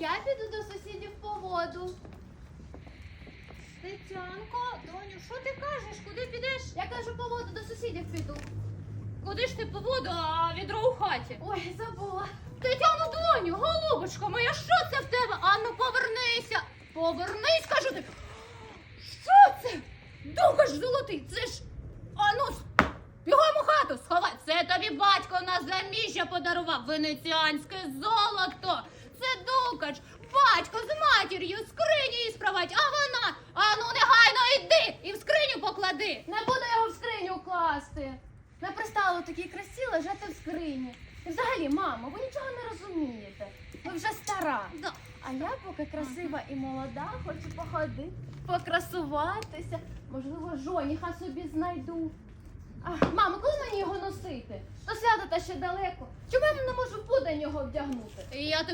Я піду до сусідів по воду. Тетянко, доню, що ти кажеш? Куди підеш? Я кажу, по воду до сусідів піду. Куди ж ти по воду, а відро у хаті? Ой, забула. Тетяно, доню, голубочко моя, що це в тебе? Ану, повернися. Повернись, кажу тобі. Що це? Дукаш золотий, це ж. Ану, с- бігом у хату, сховай. Це тобі батько на заміжжя подарував. Венеціанське золото. Це дукач. Батько з матір'ю скриню її справать, а вона. Ану, негайно йди і в скриню поклади. Не буду його в скриню класти. Не пристало такій красі лежати в скрині. І взагалі, мамо, ви нічого не розумієте. Ви вже стара. Да. А я поки красива і молода, хочу походити, покрасуватися. Можливо, жоніха собі знайду. А, мамо, коли мені його носити? До свята та ще далеко. Чому я не можу в будень його вдягнути? Я тобі